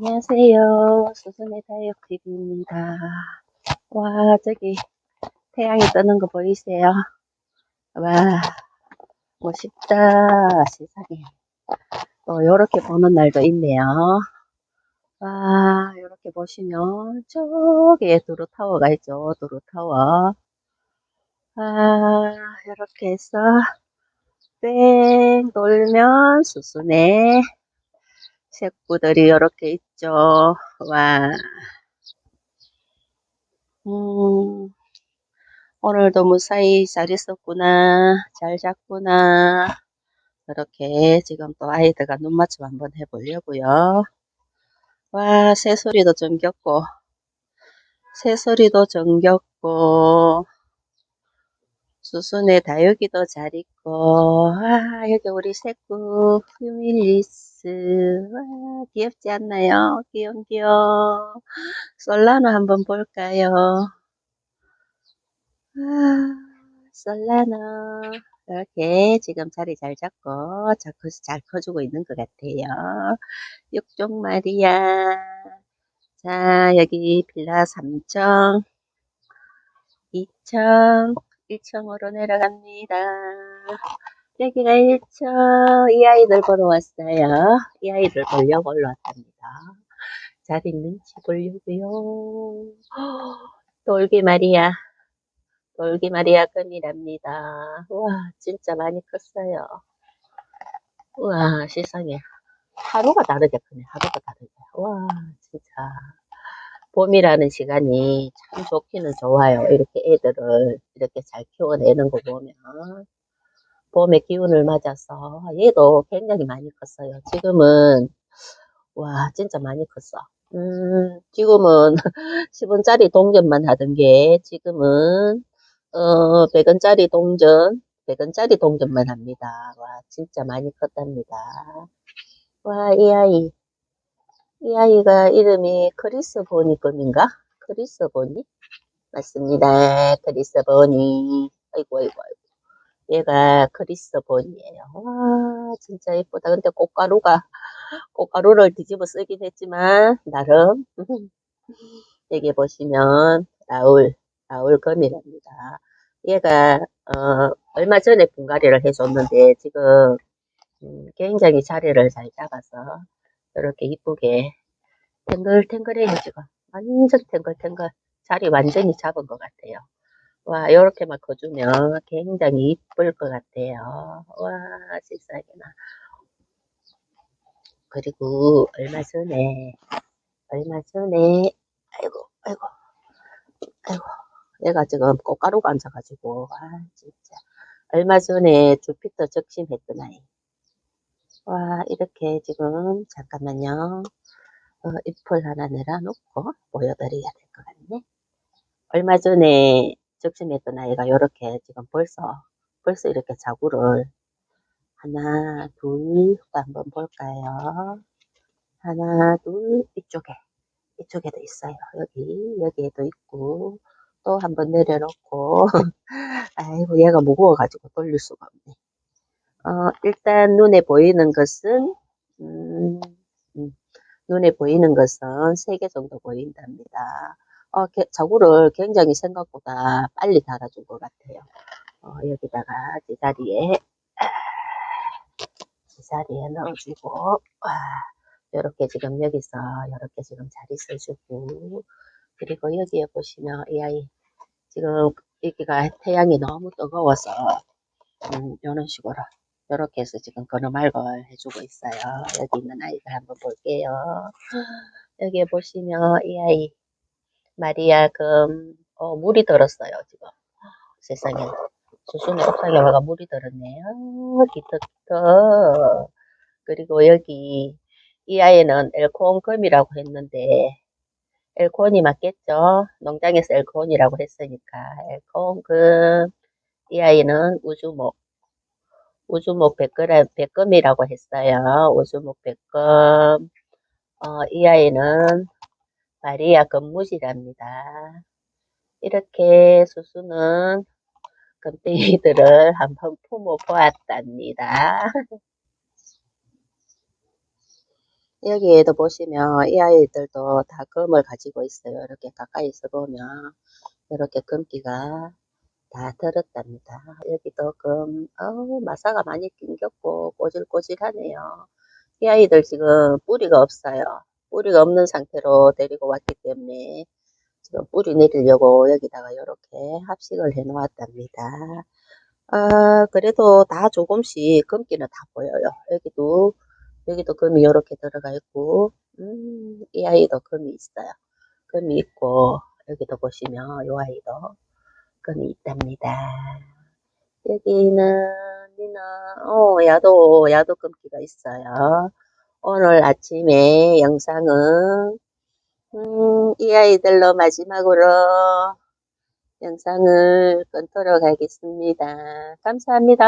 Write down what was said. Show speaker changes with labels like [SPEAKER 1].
[SPEAKER 1] 안녕하세요. 수순의 다이어트입니다. 와, 저기 태양이 뜨는 거 보이세요? 와, 멋있다. 세상에. 또 요렇게 보는 날도 있네요. 와, 요렇게 보시면 저기에 두루타워가 있죠. 두루타워. 아, 요렇게 해서 뺑 돌면 수순에 색구들이 이렇게 있죠. 와. 음, 오늘도 무사히 잘 있었구나. 잘 잤구나. 이렇게 지금 또 아이들과 눈 맞춤 한번 해보려고요. 와, 새소리도 정겹고, 새소리도 정겹고, 수순의 다육이도 잘 있고, 아, 여기 우리 새꾸, 휴밀리스. 와, 귀엽지 않나요? 귀염귀염. 솔라나 한번 볼까요? 아, 솔라나. 이렇게 지금 자리 잘 잡고, 잘, 커, 잘 커주고 있는 것 같아요. 육종 마리아. 자, 여기 빌라 3층, 2층, 1층으로 내려갑니다. 여기가 1층, 이 아이들 보러 왔어요. 이 아이들 보려고 올라왔답니다. 잘 있는지 보려고요. 돌기 마리아, 돌기 마리아 금이랍니다. 와, 진짜 많이 컸어요. 와, 세상에. 하루가 다르게 크네, 하루가 다르게. 와, 진짜. 봄이라는 시간이 참 좋기는 좋아요. 이렇게 애들을 이렇게 잘 키워내는 거 보면. 봄의 기운을 맞아서 얘도 굉장히 많이 컸어요. 지금은, 와, 진짜 많이 컸어. 음, 지금은 10원짜리 동전만 하던 게 지금은, 어, 100원짜리 동전, 100원짜리 동전만 합니다. 와, 진짜 많이 컸답니다. 와, 이 아이. 이 아이가 이름이 크리스 보니금인가? 크리스 보니? 맞습니다. 크리스 보니. 아이고, 아이고, 아이고. 얘가 보니예요. 와, 진짜 예쁘다. 근데 꽃가루가, 꽃가루를 뒤집어 쓰긴 했지만, 나름. 여기 보시면, 라울, 라울 검이랍니다. 얘가, 어, 얼마 전에 분갈이를 해줬는데, 지금, 음, 굉장히 자리를 잘 잡아서, 이렇게 이쁘게 탱글탱글해요 지금 완전 탱글탱글 자리 완전히 잡은 것 같아요 와 이렇게만 커주면 굉장히 이쁠 것 같아요 와 세상에나 그리고 얼마 전에 얼마 전에 아이고 아이고 아이고 내가 지금 꽃가루가 앉아가지고 아 진짜 얼마 전에 주피터 적심했던 아이 와, 이렇게 지금, 잠깐만요. 어, 잎을 하나 내려놓고 보여드려야 될 것 같네. 얼마 전에 적심했던 아이가 이렇게 지금 벌써, 벌써 이렇게 자구를 하나, 둘, 또 한번 볼까요? 하나, 둘, 이쪽에, 이쪽에도 있어요. 여기, 여기에도 있고, 또 한번 내려놓고, 아이고, 얘가 무거워가지고 돌릴 수가 없네. 어, 일단 눈에 보이는 것은 음, 음, 눈에 보이는 것은 세 개 정도 보인답니다. 어, 게, 자구를 굉장히 생각보다 빨리 달아준 것 같아요. 어, 여기다가 제자리에 제자리에 넣어주고 이렇게 지금 여기서 이렇게 지금 자리 써주고 그리고 여기에 보시면 이 아이 지금 여기가 태양이 너무 뜨거워서 음, 이런 식으로 이렇게 해서 지금 건어말걸 해주고 있어요. 여기 있는 아이가 한번 볼게요. 여기 보시면 이 아이 마리아 금 어, 물이 들었어요 지금 세상에 수순의 옥상에 와가 물이 들었네요. 기특기특 그리고 여기 이 아이는 엘코온금이라고 했는데 엘코온이 맞겠죠? 농장에서 엘코온이라고 했으니까 엘코온금 이 아이는 우주목 우주목 백금, 백금이라고 했어요. 우주목 백금. 어, 이 아이는 마리아 금무지랍니다. 이렇게 수수는 금땡이들을 한번 품어 보았답니다. 여기에도 보시면 이 아이들도 다 금을 가지고 있어요. 이렇게 가까이서 보면 이렇게 금기가 다 들었답니다. 여기도 금, 어우, 마사가 많이 낑겼고 꼬질꼬질하네요. 이 아이들 지금 뿌리가 없어요. 뿌리가 없는 상태로 데리고 왔기 때문에 지금 뿌리 내리려고 여기다가 이렇게 합식을 해 놓았답니다. 아, 그래도 다 조금씩 금기는 다 보여요. 여기도, 여기도 금이 이렇게 들어가 있고, 음, 이 아이도 금이 있어요. 금이 있고, 여기도 보시면 이 아이도 금이 있답니다. 여기는, 니는, 어, 야도, 야도 금기가 있어요. 오늘 아침에 영상은, 음, 이 아이들로 마지막으로 영상을 끊도록 하겠습니다. 감사합니다.